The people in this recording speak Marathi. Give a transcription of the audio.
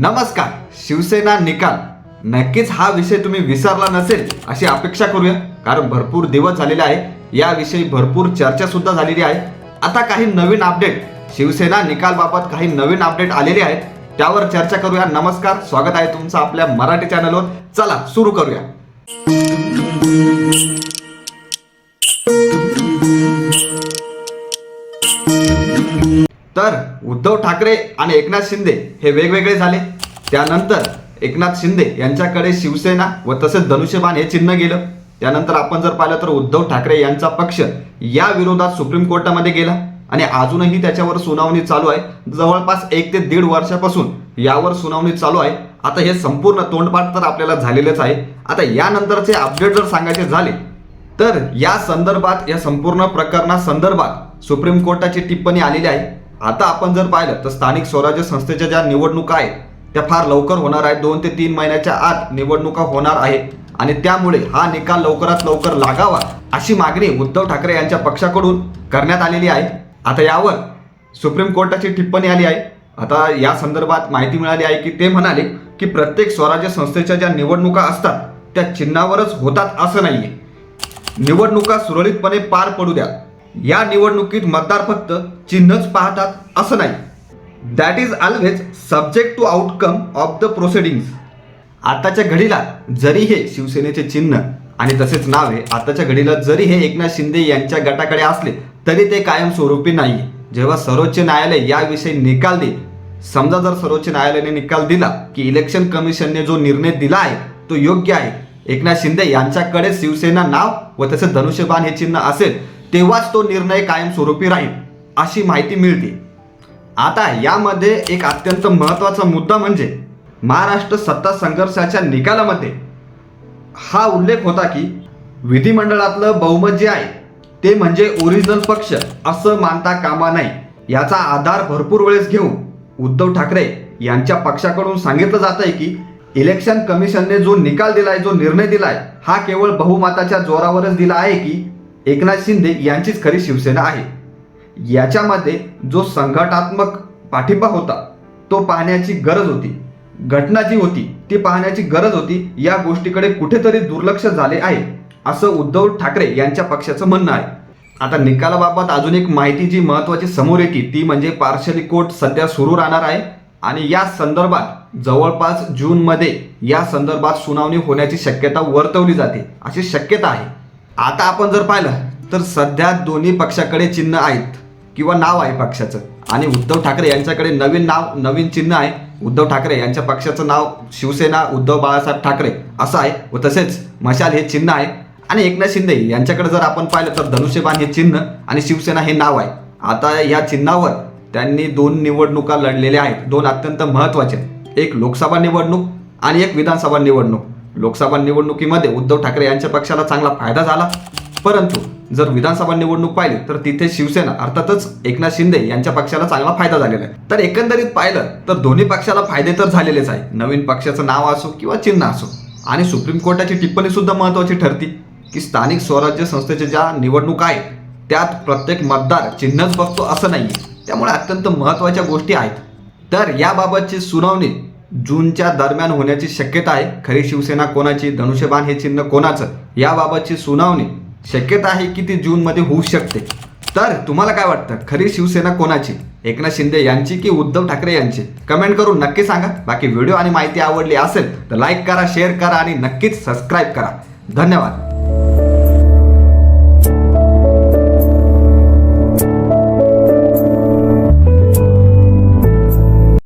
नमस्कार शिवसेना निकाल. नक्कीच हा विषय तुम्ही विसरला नसेल अशी अपेक्षा करूया. कारण भरपूर दिवस झालेले आहे. याविषयी भरपूर चर्चा सुद्धा झालेली आहे. आता काही नवीन अपडेट शिवसेना निकाल बाबत काही नवीन अपडेट आलेले आहेत. त्यावर चर्चा करूया. नमस्कार स्वागत आहे तुमचं आपल्या मराठी चॅनलवर चला सुरू करूया. तर उद्धव ठाकरे आणि एकनाथ शिंदे हे वेगवेगळे झाले. त्यानंतर एकनाथ शिंदे यांच्याकडे शिवसेना व तसेच धनुष्यबाण हे चिन्ह गेलं. त्यानंतर आपण जर पाहिलं तर उद्धव ठाकरे यांचा पक्ष या विरोधात सुप्रीम कोर्टामध्ये गेला आणि अजूनही त्याच्यावर सुनावणी चालू आहे. जवळपास एक ते दीड वर्षापासून यावर सुनावणी चालू आहे. आता हे संपूर्ण तोंडपाठ तर आपल्याला झालेलंच आहे. आता यानंतरचे अपडेट जर सांगायचे झाले तर या संदर्भात या संपूर्ण प्रकरणासंदर्भात सुप्रीम कोर्टाची टिप्पणी आलेली आहे. आता आपण जर पाहिलं तर स्थानिक स्वराज्य संस्थेच्या ज्या निवडणुका आहेत त्या फार लवकर होणार आहेत. दोन ते तीन महिन्याच्या आत निवडणुका होणार आहेत. आणि त्यामुळे हा निकाल लवकरात लवकर लागावा अशी मागणी उद्धव ठाकरे यांच्या पक्षाकडून करण्यात आलेली आहे. आता यावर सुप्रीम कोर्टाची टिप्पणी आली आहे. आता या संदर्भात माहिती मिळाली आहे की ते म्हणाले की प्रत्येक स्वराज्य संस्थेच्या ज्या निवडणुका असतात त्या चिन्हावरच होतात असं नाहीये. निवडणुका सुरळीतपणे पार पडू द्या. या निवडणुकीत मतदार फक्त चिन्हच पाहतात असं नाही. That is always subject to outcome of the proceedings आताच्या घडीला जरी हे शिवसेनेचे चिन्ह आणि तसेच नाव आहे आताच्या घडीला जरी हे एकनाथ शिंदे यांच्या गटाकडे असले तरी ते कायमस्वरूपी नाही जेव्हा सर्वोच्च न्यायालय याविषयी निकाल देईल समजा जर सर्वोच्च न्यायालयाने निकाल दिला की इलेक्शन कमिशनने जो निर्णय दिला आहे तो योग्य आहे. एकनाथ शिंदे यांच्याकडे शिवसेना नाव व तसेच धनुष्यबाण हे चिन्ह असेल तेव्हाच तो निर्णय कायमस्वरूपी राहील अशी माहिती मिळते. आता यामध्ये एक अत्यंत महत्त्वाचा मुद्दा म्हणजे महाराष्ट्र सत्ता संघर्षाच्या निकालामध्ये हा उल्लेख होता की विधिमंडळातलं बहुमत जे आहे ते म्हणजे ओरिजिनल पक्ष असं मानता कामा नाही याचा आधार भरपूर वेळेस घेऊन उद्धव ठाकरे यांच्या पक्षाकडून सांगितलं जात आहे की इलेक्शन कमिशनने जो निकाल दिलाय जो निर्णय दिलाय हा केवळ बहुमताच्या जोरावरच दिला आहे की एकनाथ शिंदे यांचीच खरी शिवसेना आहे. याच्यामध्ये जो संघटात्मक पाठिंबा होता तो पाहण्याची गरज होती. घटना जी होती ती पाहण्याची गरज होती या गोष्टीकडे कुठेतरी दुर्लक्ष झाले आहे असं उद्धव ठाकरे यांच्या पक्षाचं म्हणणं आहे. आता निकालाबाबत अजून एक माहिती जी महत्वाची समोर येते ती म्हणजे पार्शली कोर्ट सध्या सुरू राहणार आहे आणि या संदर्भात जवळपास जूनमध्ये या संदर्भात सुनावणी होण्याची शक्यता वर्तवली जाते अशी शक्यता आहे. आता आपण जर पाहिलं तर सध्या दोन्ही पक्षाकडे चिन्ह आहेत किंवा नाव आहे पक्षाचं. आणि उद्धव ठाकरे यांच्याकडे नवीन नाव नवीन चिन्ह आहे. उद्धव ठाकरे यांच्या पक्षाचं नाव शिवसेना उद्धव बाळासाहेब ठाकरे असं आहे. व तसेच मशाल हे चिन्ह आहे. आणि एकनाथ शिंदे यांच्याकडे जर आपण पाहिलं तर धनुष्यबाण हे चिन्ह आणि शिवसेना हे नाव आहे. आता या चिन्हावर त्यांनी दोन निवडणुका लढलेल्या आहेत. दोन अत्यंत महत्त्वाच्या एक लोकसभा निवडणूक आणि एक विधानसभा निवडणूक. लोकसभा निवडणुकीमध्ये उद्धव ठाकरे यांच्या पक्षाला चांगला फायदा झाला. परंतु जर विधानसभा निवडणूक पाहिली तर तिथे शिवसेना अर्थातच एकनाथ शिंदे यांच्या पक्षाला चांगला फायदा झालेला आहे. तर एकंदरीत पाहिलं तर दोन्ही पक्षाला फायदे तर झालेलेच आहे. नवीन पक्षाचं नाव असो किंवा चिन्ह असो. आणि सुप्रीम कोर्टाची टिप्पणी सुद्धा महत्वाची ठरती की स्थानिक स्वराज्य संस्थेच्या ज्या निवडणूक आहेत त्यात प्रत्येक मतदार चिन्हच बघतो असं नाही त्यामुळे अत्यंत महत्त्वाच्या गोष्टी आहेत. तर याबाबतची सुनावणी जूनच्या दरम्यान होण्याची शक्यता आहे. खरी शिवसेना कोणाची? धनुष्यबाण हे चिन्ह कोणाचं? याबाबतची सुनावणी शक्यता आहे की ती जूनमध्ये होऊ शकते. तर तुम्हाला काय वाटतं? खरी शिवसेना कोणाची? एकनाथ शिंदे यांची की उद्धव ठाकरे यांची? कमेंट करून नक्की सांगा. बाकी व्हिडिओ आणि माहिती आवडली असेल तर लाईक करा शेअर करा आणि नक्कीच सबस्क्राईब करा. धन्यवाद.